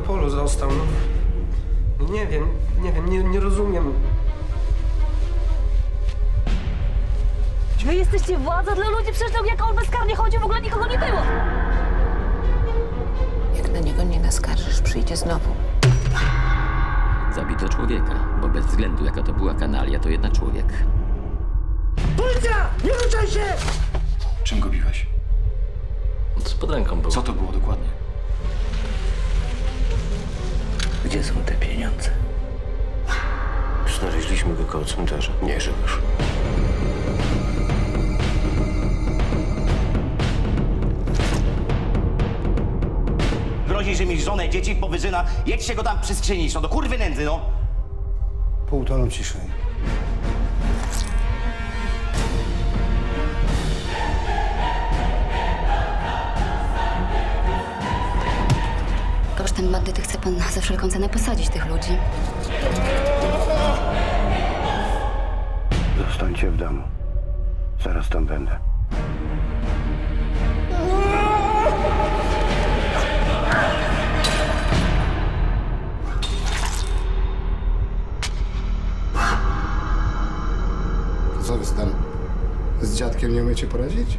polu został. No. No nie wiem, nie wiem, nie, nie rozumiem. Wy jesteście władza dla ludzi, przecież tak jak on bezkarnie chodził, w ogóle nikogo nie było. Jak na niego nie naskarżysz, przyjdzie znowu. Zabito człowieka, bo bez względu jaka to była kanalia, to jednak człowiek. Czym go biłeś? Pod ręką było? Co to było dokładnie? Gdzie są te pieniądze? Znaleźliśmy go koło cmentarza. Nie żył już. Grozi, że mi żonę, dzieci powyzyna. Jedźcie go tam przy skrzyni, no do kurwy nędzy, no. Pół tonu ciszej. Kosztem bandyty chce pan za wszelką cenę posadzić tych ludzi. Zostańcie w domu. Zaraz tam będę. Co wy tam z dziadkiem nie umiecie poradzić?